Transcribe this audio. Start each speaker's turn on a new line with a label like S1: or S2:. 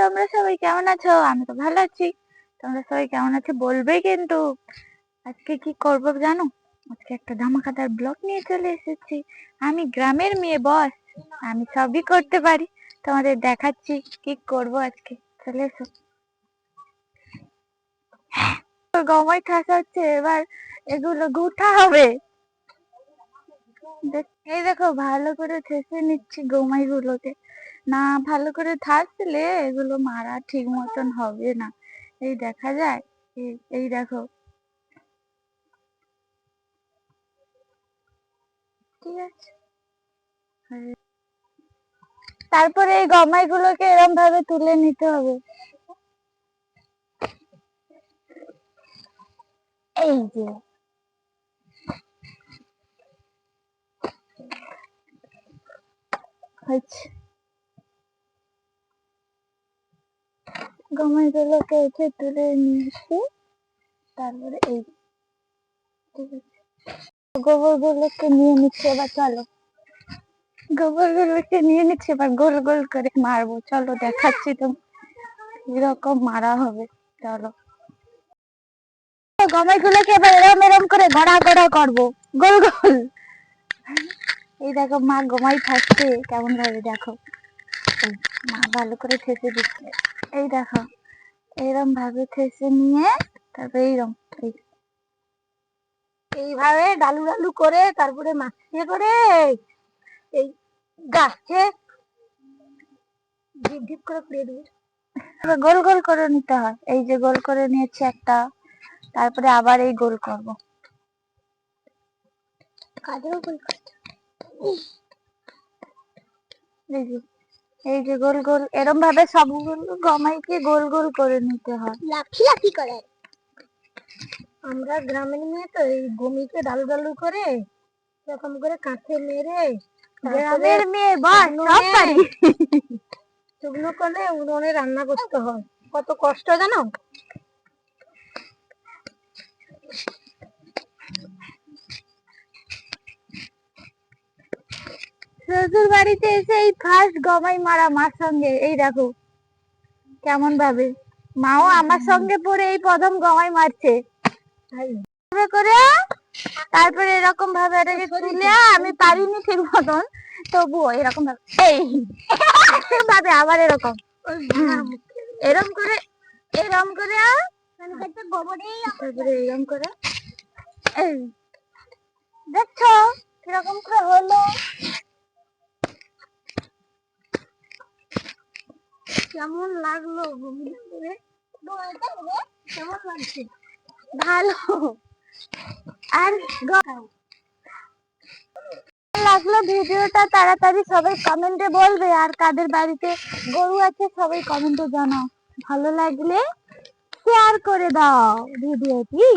S1: তোমরা সবাই কেমন আছো? আমি তো ভালো আছি। তোমরা সবাই কেমন আছো বলবে কিন্তু। আজকে কি করব জানো? আজকে একটা ধামাকাদার ব্লগ নিয়ে চলে এসেছি। আমি গ্রামের মেয়ে বস আমি সবই করতে পারি। তোমাদের দেখাচ্ছি কি করব আজকে। চলে এসো। গমাই ঠাসা হচ্ছে, এবার এগুলো গুঠা হবে। এই দেখো, ভালো করে ঠেসে নিচ্ছি গমাই গুলোকে না, ভালো করে থাকলে এগুলো মারা ঠিক মতন হবে না। এই দেখা যায় এই দেখো। ঠিক আছে। তারপরে এই গমাই গুলোকে এরম ভাবে তুলে নিতে হবে। এই যে। হয়েছে। গমের গুলোকে উঠে তুলে নিয়েছি তারপরে এই ঠিক আছে। গোবর গুলোকে নিয়ে নিচ্ছে এবার চলো। গোবর গুলোকে নিয়ে নিচ্ছে এবার গোল গোল করে মারবো। চলো দেখাচ্ছি তো এরকম মারা হবে। চলো। গমের গুলোকে এবার এরম এরম করে গড়া গড়া করব। গোল গোল। এই দেখো মা গমাই থাকছে। কেমন ভাবে দেখো। মা ভালো করে ঠেসে দিচ্ছে। এই দেখো এইরকম ভাবে ঠেসে নিয়ে তারপরে এইরকম এই
S2: এইভাবে ডালু ডালু করে তারপরে মাছে করে এই গাছে ঢিপ ঢিপ করে পুড়িয়ে দেবে।
S1: গোল গোল করে নিতে হয়। এই যে গোল করে নিয়েছি একটা, তারপরে আবার এই গোল করব।
S2: কাদেরও গোল করতে
S1: এই যে গোল গোল এরম ভাবে সবগুলো গমাইকে গোল গোল করে নিতে হয়।
S2: লাফি লাফি করে। আমরা গ্রামের মেয়ে তো এই গমিকে ডালু ডালু করে এরকম করে কাঁচে মেরে
S1: গ্রামের মেয়ে
S2: বল
S1: সব পারি।
S2: শুকনো করে উনুনে রান্না করতে হয়। কত কষ্ট জানো?
S1: শ্বশুর বাড়িতে এসে এই ফার্স্ট গমাই মারা মার সঙ্গে এই দেখো কেমন ভাবে। মাও আমার সঙ্গে পড়ে এই প্রথম গমাই মারছে। করে তারপরে এরকম ভাবে এটাকে তুলে আমি পারিনি ঠিক মতন তবুও এরকম ভাবে এই ভাবে আবার এরকম। এরম করে এরম করে
S2: মানে
S1: তারপরে এরম করে এই দেখছ কীরকম করে হলো।
S2: কেমন লাগল করে কেমন লাগছে?
S1: ভালো। আর লাগল ভিডিওটা তাড়াতাড়ি সবাই কমেন্টে বলবে। আর কাদের বাড়িতে গরু আছে সবাই কমেন্টে জানাও। ভালো লাগলে শেয়ার করে দাও ভিডিওটি।